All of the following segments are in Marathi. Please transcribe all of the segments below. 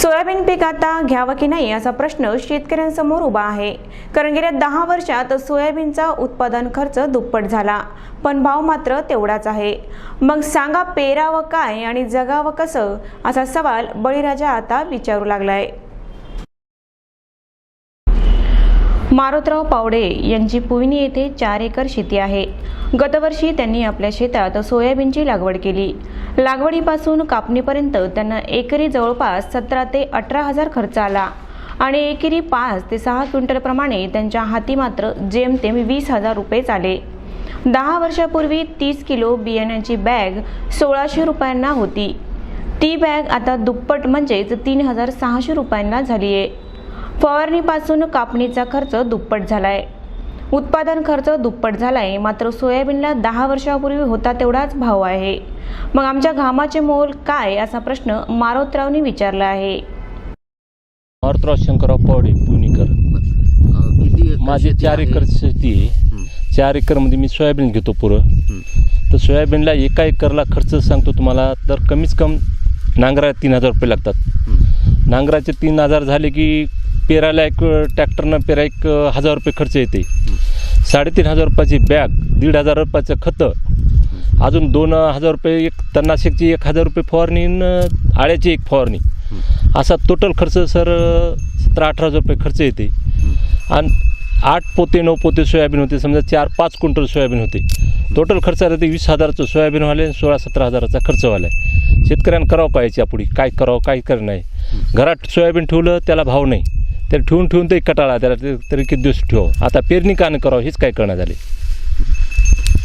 सोयाबीन पीक आता घ्यावं की नाही असा प्रश्न शेतकऱ्यांसमोर उभा आहे. कारण गेल्या दहा वर्षात सोयाबीनचा उत्पादन खर्च दुप्पट झाला पण भाव मात्र तेवढाच आहे. मग सांगा पेरावं काय आणि जगावं कसं? असा सवाल बळीराजा आता विचारू लागलाय. मारुतराव पावडे यांची पुयनी येथे चार एकर शेती आहे. गतवर्षी त्यांनी आपल्या शेतात सोयाबीनची लागवड केली. लागवडीपासून कापणीपर्यंत त्यांना एकरी जवळपास सतरा ते अठरा हजार खर्च आला आणि एकेरी पाच ते सहा क्विंटलप्रमाणे त्यांच्या हाती मात्र जेमतेम वीस हजार रुपयेच आले दहा वर्षापूर्वी तीस किलो बियाण्याची बॅग सोळाशे रुपयांना होती. ती बॅग आता दुप्पट म्हणजेच तीन हजार सहाशे रुपयांना झाली आहे फवारणीपासून कापणीचा खर्च दुप्पट झालाय. उत्पादन खर्च दुप्पट झालाय. मात्र सोयाबीनला दहा वर्षापूर्वी होता तेवढाच भाव आहे. मग आमच्या घामाचे मोल काय असा प्रश्न मारोतरावनी विचारला आहे. मारुतराव शंकरराव पावडे पुणेकर. माझी शेती चार? एकर शेती आहे. हं, चार एकरमध्ये मी सोयाबीन घेतो पुरं. तर सोयाबीनला एका एकरला खर्च सांगतो तुम्हाला तर कमीच कम नांगरा तीन हजार रुपये लागतात. नांगराचे तीन हजार झाले की पेरायला एक ट्रॅक्टरनं पेरा एक हजार रुपये खर्च येते. साडेतीन हजार रुपयाची बॅग दीड हजार रुपयाचं खतं अजून दोन हजार रुपये एक तणनाशकची एक हजार रुपये फवारणी न आळ्याची एक फवारणी. असा टोटल खर्च सर सतरा अठरा हजार रुपये खर्च येते. आणि आठ पोते नऊ पोते सोयाबीन होते. समजा चार पाच क्विंटल सोयाबीन होते. टोटल खर्च आला ते वीस हजाराचं सोयाबीन व्हायला सोळा सतरा हजाराचा खर्च व्हायला. शेतकऱ्यांना करावं पाहिजे याच्यापुढे काय करावं काय करणं नाही? घरात सोयाबीन ठेवलं त्याला भाव नाही. त्याला ठेवून ठेवून ते कटाळा त्याला तरी किती दिवस ठेवावं आता पेरणी का नाही करावं हेच काय करणं झाले.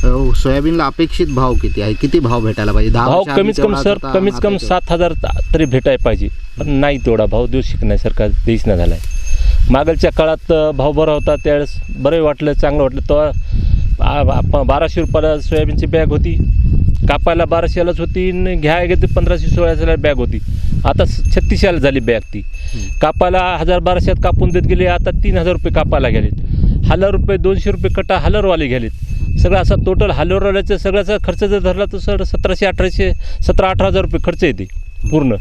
अं, सोयाबीनला अपेक्षित भाव किती आहे? किती भाव भेटायला पाहिजे? भाव कमीत कमी सर कमीत कमी. सात हजार तरी भेटायला पाहिजे. पण नाही तेवढा भाव देऊ शकत नाही सरकार देईच नाही झालाय. मागलच्या काळात भाव बरा होता त्यावेळेस बरं वाटलं चांगलं वाटलं. तेव्हा बाराशे रुपयाला सोयाबीनची बॅग होती. कापायला बाराशेलाच होती आणि घ्यायला पंधराशे सोळाशेला बॅग होती. आता छत्तीसशेला झाली बॅग ती. कापायला हजार बाराशेत कापून देत गेले आता तीन हजार रुपये कापायला गेलेत. हजार रुपये दोनशे रुपये कटा हलरवाले गेलेत. सगळं असा टोटल हलरवाल्याचा सगळ्याचा खर्च जर धरला तर सर सतराशे अठराशे सतरा अठरा हजार रुपये खर्च येते पूर्ण.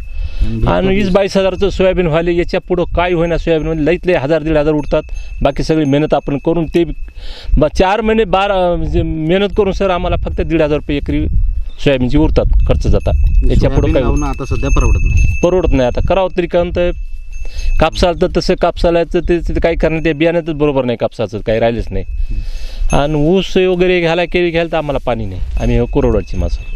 आणि वीस बावीस हजारचं सोयाबीन व्हायले याच्या पुढं काय होईना सोयाबीनमध्ये लईत लई हजार दीड हजार उठतात बाकी सगळी मेहनत आपण करून ते ब- चार महिने बारा म्हणजे मेहनत करून सर आम्हाला फक्त दीड हजार रुपये एकरी सोयाबीनची उरतात खर्च जातात. याच्या पुढं काय लावणं आता सध्या परवडत नाही. परवडत नाही. आता करावं तरी कारण तर कापसाला तर तसं कापसालाचं ते ते काही करणं ते बियाण्यातच बरोबर नाही कापसाचं काही राहिलंच नाही. आणि ऊस वगैरे घ्यायला केळी घ्यायला तर आम्हाला पाणी नाही. आम्ही हे कोरडवाडची माणसं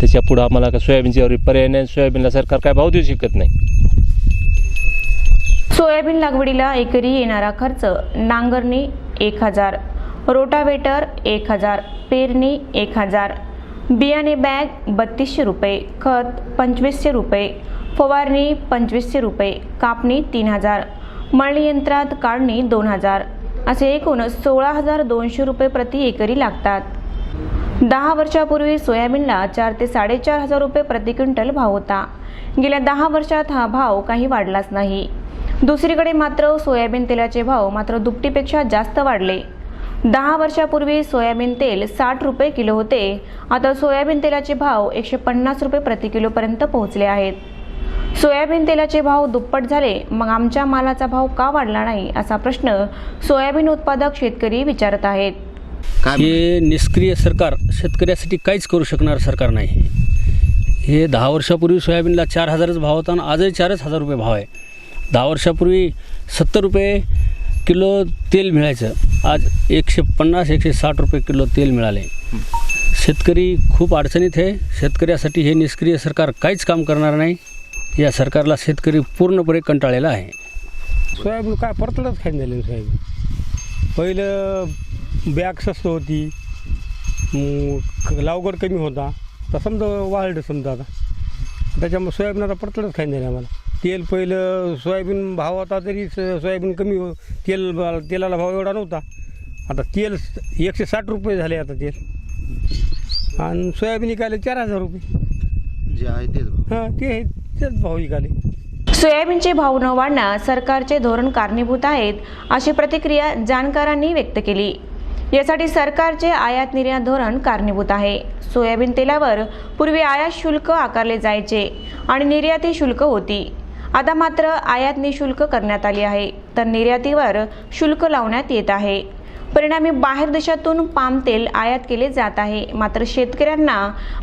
त्याच्या पुढं आम्हाला का सोयाबीनची एवढी पर्याय नाही सोयाबीनला सरकार काय भाव देऊ शकत नाही. सोयाबीन लागवडीला एकरी येणारा खर्च नांगरणी एक हजार रोटावेटर एक हजार पेरणी एक हजार बियाणे बॅग बत्तीसशे रुपये खत पंचवीसशे रुपये फवारणी पंचवीसशे रुपये कापणी तीन हजार मळणी यंत्रात काढणी दोन हजार असे एकूण सोळा हजार दोनशे रुपये प्रति एकरी लागतात. दहा वर्षापूर्वी सोयाबीनला चार ते साडेचार हजार रुपये प्रति क्विंटल भाव होता. गेल्या दहा वर्षात हा भाव काही वाढलाच नाही. दुसरीकडे मात्र सोयाबीन तेलाचे भाव मात्र दुपटीपेक्षा जास्त वाढले. दहा वर्षापूर्वी सोयाबीन तेल साठ रुपये किलो होते. आता सोयाबीन तेलाचे भाव एकशे पन्नास रुपये प्रति किलोपर्यंत पोहोचले आहेत. सोयाबीन तेलाचे भाव दुप्पट झाले मग आमच्या मालाचा भाव का वाढला नाही असा प्रश्न सोयाबीन उत्पादक शेतकरी विचारत आहेत. हे निष्क्रिय सरकार शेतकऱ्यासाठी काहीच करू शकणार सरकार नाही. हे दहा वर्षापूर्वी सोयाबीनला चार हजारच भाव होता आणि आजही चारच हजार रुपये भाव आहे. दहा वर्षापूर्वी सत्तर रुपये किलो तेल मिळायचं. आज एकशे पन्नास एकशे साठ रुपये किलो तेल मिळाले. शेतकरी खूप अडचणीत आहे. शेतकऱ्यासाठी हे निष्क्रिय सरकार काहीच काम करणार नाही. या सरकारला शेतकरी पूर्णपणे कंटाळलेला आहे. सोयाबीन काय परतडच खाईन झाले सोयाबीन. पहिलं बॅग स्वस्त होती. लावगड कमी होता. तर समजा वाढलं समजा आता. त्याच्यामुळे सोयाबीन आता परतडच खाईन झाले आम्हाला. तेल पहिलं सोयाबीन भाव होता तरी स- सोयाबीन कमी हो तेल तेलाला भाव एवढा नव्हता. आता तेल स- एकशे साठ रुपये झाले आता तेल. आणि सोयाबीन विकायला चार हजार रुपये. जे आहे तेच. हां ते तेच भाव विकाले सोयाबीनचे भाव न वाढण्यास सरकारचे धोरण कारणीभूत आहेत अशी प्रतिक्रिया जाणकारांनी व्यक्त केली. यासाठी सरकारचे आयात निर्यात धोरण कारणीभूत आहे. सोयाबीन तेलावर पूर्वी आयात शुल्क आकारले जायचे आणि निर्याती शुल्क होती. आता मात्र आयात निशुल्क करण्यात आली आहे. तर निर्यातीवर शुल्क लावण्यात येत आहे. परिणामी बाहेर देशातून पाम तेल आयात केले जात आहे. मात्र शेतकऱ्यांना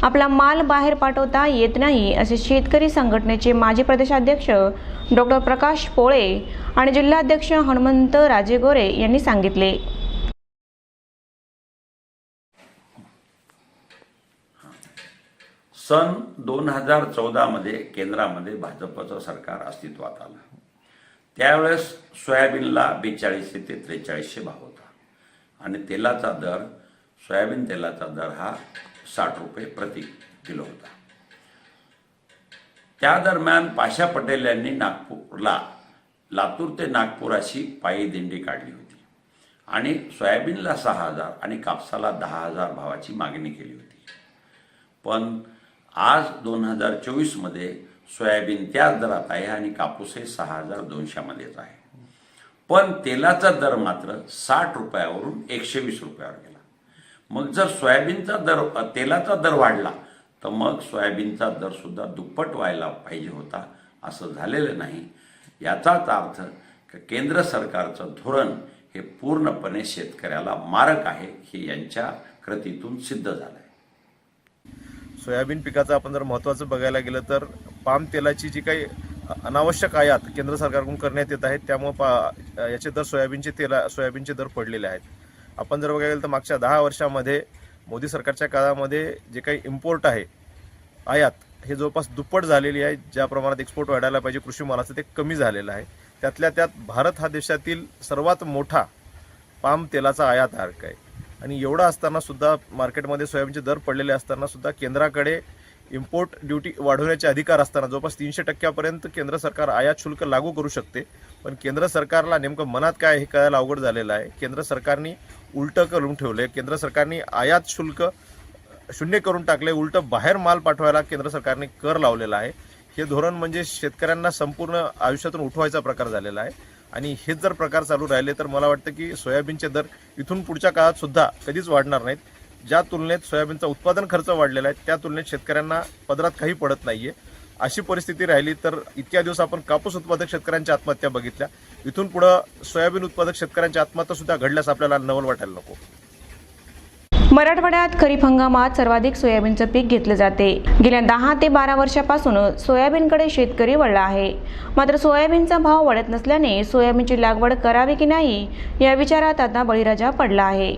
आपला माल बाहेर पाठवता येत नाही असे शेतकरी संघटनेचे माजी प्रदेशाध्यक्ष डॉक्टर प्रकाश पोळे आणि जिल्हाध्यक्ष हनुमंत राजे गोरे यांनी सांगितले. सन दोन हजार चौदामध्ये केंद्रामध्ये भाजपचं सरकार अस्तित्वात आलं. त्यावेळेस सोयाबीनला बेचाळीसशे ते त्रेचाळीसशे भाव होता. आणि तेलाचा दर सोयाबीन तेलाचा दर हा साठ रुपये प्रति किलो होता. त्या दरम्यान पाशा पटेल यांनी नागपूरला लातूर ते नागपूर अशी पायी दिंडी काढली होती. आणि सोयाबीनला सहा हजार आणि कापसाला दहा हजार भावाची मागणी केली होती. पण आज दोन हजार चोवीसमध्ये सोयाबीन त्याच दरात आहे आणि कापूस हे सहा हजार दोनशेमध्येच आहे. पण तेलाचा दर मात्र साठ रुपयावरून एकशे वीस रुपयावर गेला. मग जर सोयाबीनचा दर तेलाचा दर वाढला तर मग सोयाबीनचा दरसुद्धा दुप्पट व्हायला पाहिजे होता असं झालेलं नाही. याचाच अर्थ केंद्र सरकारचं धोरण हे पूर्णपणे शेतकऱ्याला मारक आहे हे यांच्या कृतीतून सिद्ध झालं आहे सोयाबीन पिकाचं आपण जर महत्त्वाचं बघायला गेलं तर पाम तेलाची जी काही अनावश्यक आयात केंद्र सरकारकडून करण्यात येत आहेत त्यामुळे पा याचे दर सोयाबीनचे तेला सोयाबीनचे दर पडलेले आहेत. आपण जर बघायला गेलं तर मागच्या दहा वर्षामध्ये मोदी सरकारच्या काळामध्ये जे काही इम्पोर्ट आहे आयात हे जवळपास दुप्पट झालेली आहे. ज्या प्रमाणात एक्सपोर्ट वाढायला पाहिजे कृषी मालाचं ते कमी झालेलं आहे. त्यातल्या त्यात भारत हा देशातील सर्वात मोठा पाम तेलाचा आयात आहे. आणि एवढं असताना सुद्धा मार्केटमध्ये सोयाबीनचे दर पडलेले असताना सुद्धा केंद्राकडे इम्पोर्ट ड्युटी वाढवण्याचे अधिकार असताना जवळपास तीनशे टक्क्यापर्यंत केंद्र सरकार आयात शुल्क लागू करू शकते. पण केंद्र सरकारला नेमकं मनात काय हे कळायला अवघड झालेलं आहे. केंद्र सरकारने उलटं करून ठेवलं आहे केंद्र सरकारने आयात शुल्क शून्य करून टाकले उलटं बाहेर माल पाठवायला केंद्र सरकारने कर लावलेला आहे. हे धोरण म्हणजे शेतकऱ्यांना संपूर्ण आयुष्यातून उठवायचा प्रकार झालेला आहे. आणि हेच जर प्रकार चालू राहिले तर मला वाटतं की सोयाबीनचे दर इथून पुढच्या काळात सुद्धा कधीच वाढणार नाहीत. ज्या तुलनेत सोयाबीनचा उत्पादन खर्च वाढलेला आहे त्या तुलनेत शेतकऱ्यांना पदरात काही पडत नाहीये. अशी परिस्थिती राहिली तर इतक्या दिवस आपण कापूस उत्पादक शेतकऱ्यांच्या आत्महत्या बघितल्या. इथून पुढं सोयाबीन उत्पादक शेतकऱ्यांच्या आत्महत्या सुद्धा घडल्यास आपल्याला नवल वाटायला नको. मराठवाड्यात खरीप हंगामात सर्वाधिक सोयाबीनचं पीक घेतलं जाते. गेल्या दहा ते बारा वर्षापासून सोयाबीनकडे शेतकरी वळला आहे. मात्र सोयाबीनचा भाव वाढत नसल्याने सोयाबीनची लागवड करावी की नाही या विचारात आता बळीराजा पडला आहे.